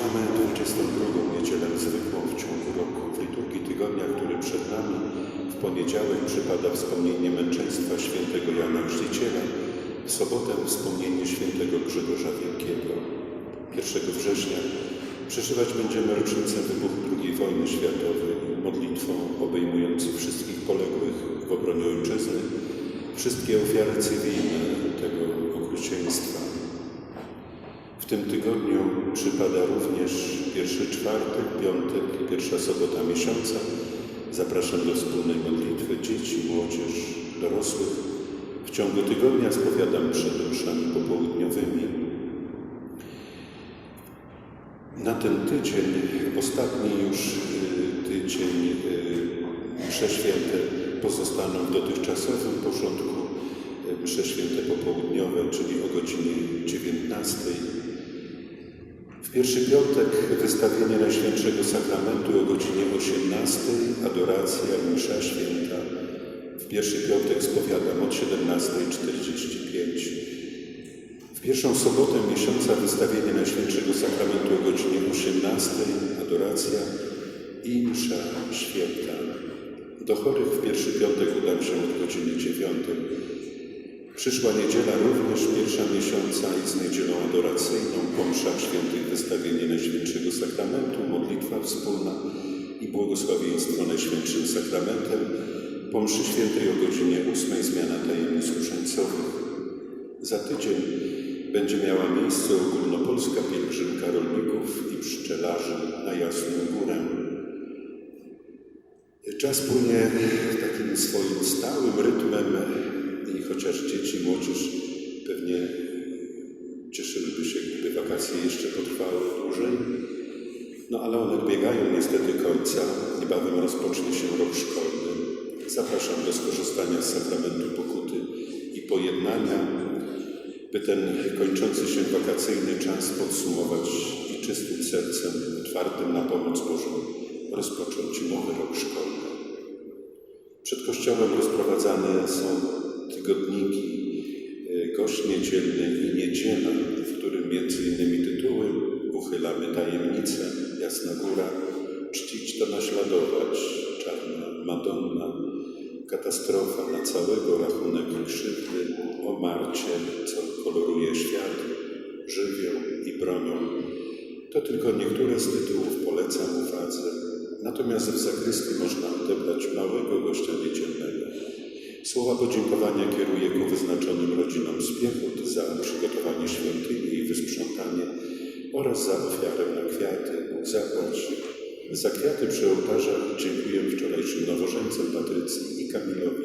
Mamy 22 niedzielę zwykłą w ciągu roku. W liturgii tygodnia, który przed nami, w poniedziałek przypada wspomnienie męczeństwa świętego Jana Chrzciciela, w sobotę wspomnienie świętego Grzegorza Wielkiego. 1 września przeżywać będziemy rocznicę wybuchu II wojny światowej, modlitwą obejmującą wszystkich poległych w obronie ojczyzny, wszystkie ofiary cywilne tego okrucieństwa. Tym tygodniu przypada również pierwszy czwartek, piątek i pierwsza sobota miesiąca. Zapraszam do wspólnej modlitwy dzieci, młodzież, dorosłych. W ciągu tygodnia spowiadam przed mszami popołudniowymi. Na ten tydzień, ostatni już y, tydzień y, msze święte pozostaną w dotychczasowym porządku y, msze święte popołudniowe, czyli o godzinie 19. Pierwszy piątek wystawienie Najświętszego Sakramentu o godzinie 18, adoracja msza święta. W pierwszy piątek spowiadam od 17.45. W pierwszą sobotę miesiąca wystawienie Najświętszego Sakramentu o godzinie 18, adoracja i msza święta. Do chorych w pierwszy piątek udam się od godziny 9. Przyszła niedziela również pierwsza miesiąca i z niedzielą adoracyjną po mszach świętych wystawienie Najświętszego Sakramentu, modlitwa wspólna i błogosławieństwo Najświętszym Sakramentem. Po mszy świętej o godzinie 8 zmiana tajemnic różańcowych. Za tydzień będzie miała miejsce ogólnopolska pielgrzymka rolników i pszczelarzy na Jasną Górę. Czas płynie takim swoim stałym rytmem i chociaż dzieci, młodzież pewnie cieszyłyby się, gdyby wakacje jeszcze potrwały dłużej, no ale one dobiegają niestety końca. Niebawem rozpocznie się rok szkolny. Zapraszam do skorzystania z sakramentu pokuty i pojednania, by ten kończący się wakacyjny czas podsumować i czystym sercem, otwartym na pomoc Bożą, rozpocząć nowy rok szkolny. Przed kościołem rozprowadzane są tygodniki, e, gość niedzielny i niedziela, w którym między innymi tytuły Uchylamy tajemnicę, Jasna Góra, Czcić to naśladować, Czarna Madonna, Katastrofa na całego, Rachunek krzywdy, o Marcie, co koloruje świat, Żywioł i bronią. To tylko niektóre z tytułów polecam uwadze, natomiast w zakrystii można odebrać małego gościa niedzielnego. Słowa podziękowania kieruję ku wyznaczonym rodzinom z Piechut za przygotowanie świątyni i wysprzątanie oraz za ofiarę na kwiaty. Bóg zapłać. Za kwiaty przy ołtarzach dziękuję wczorajszym nowożeńcom Patrycji i Kamilowi.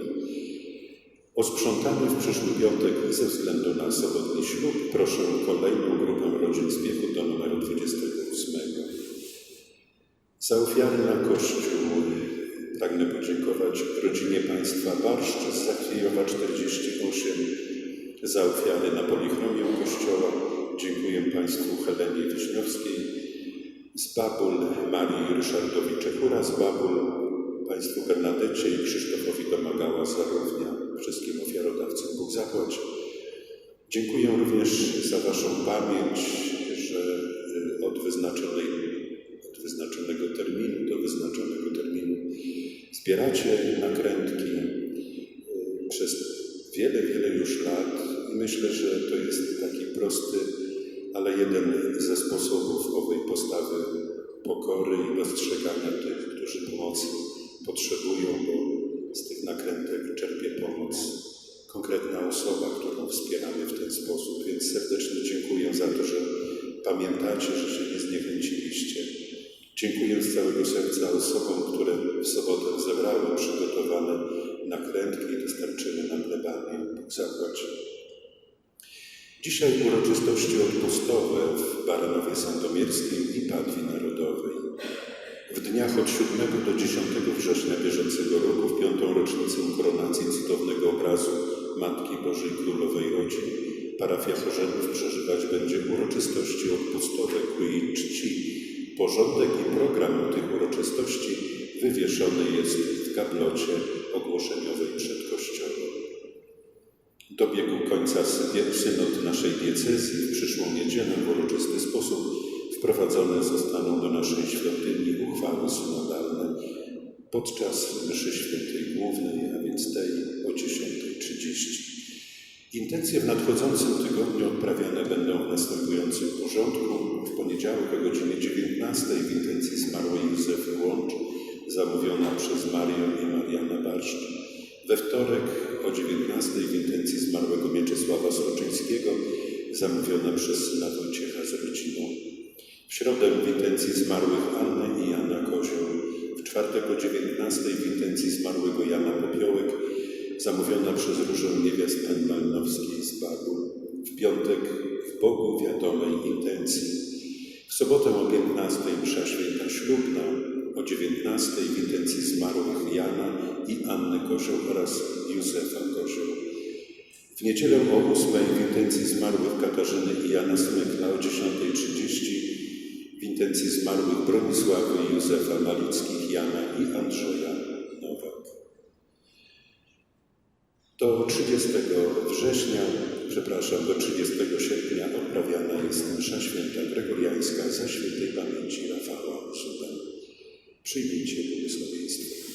O sprzątanie w przyszły piątek ze względu na sobotni ślub proszę kolejną grupę rodzin z Piechut do numeru 28. Za ofiary na Kościół pragnę podziękować rodzinie państwa Barszcz z Zachwiejowa 48 za ofiary na polichromie Kościoła. Dziękuję Państwu Helenie Wiśniowskiej z Babul, Marii Ryszardowi Czechura z Babul, Państwu Bernadecie i Krzysztofowi Domagała z Zarównia, wszystkim ofiarodawcom Bóg zapłać. Dziękuję również za Waszą pamięć, że y, od wyznaczonej Zbieracie nakrętki y, przez wiele, wiele już lat i myślę, że to jest taki prosty, ale jeden ze sposobów owej postawy pokory i dostrzegania tych, którzy pomocy potrzebują, bo z tych nakrętek czerpie pomoc konkretna osoba, którą wspieramy w ten sposób. Więc serdecznie dziękuję za to, że pamiętacie, że się nie zniechęciliście. Dziękuję z całego serca osobom, które w sobotę zebrały przygotowane nakrętki i dostarczyły nam plebanię. Bóg zapłać. Dzisiaj uroczystości odpustowe w Baranowie Sandomierskim i Padwi Narodowej. W dniach od 7 do 10 września bieżącego roku, w piątą rocznicę koronacji cudownego obrazu Matki Bożej Królowej Rodzin, parafia Chorzenów przeżywać będzie uroczystości odpustowe ku jej czci. Porządek i program tych uroczystości wywieszony jest w gablocie ogłoszeniowej przed kościołem. Dobiegł końca sy- synod naszej diecezji w przyszłą niedzielę w uroczysty sposób wprowadzone zostaną do naszej świątyni uchwały synodalne podczas mszy świętej głównej, a więc tej o 10.30. Intencje w nadchodzącym tygodniu odprawiane będą w następującym porządku. W poniedziałek o godzinie 19 w intencji zmarłej Józefy Łącz, zamówiona przez Marię i Mariana Barszcz. We wtorek o 19 w intencji zmarłego Mieczysława Sroczyńskiego, zamówiona przez syna Wojciecha z rodziną. W środę w intencji zmarłych Anny i Jana Kozioł. W czwartek o 19 w intencji zmarłego Jana Popiołek, zamówiona przez Różę Niewiast Malnowskiej z Bagu. W piątek w Bogu wiadomej intencji. W sobotę o 15 msza święta ślubna, o 19 w intencji zmarłych Jana i Anny Kozioł oraz Józefa Kozioł. W niedzielę o 8 w intencji zmarłych Katarzyny i Jana Smykla, o 10.30 w intencji zmarłych Bronisławy Józefa Malickich, Jana i Andrzeja Do 30 września, przepraszam, do 30 sierpnia odprawiana jest msza święta gregoriańska za świętej pamięci Rafała Subę. Przyjmijcie błogosławieństwo.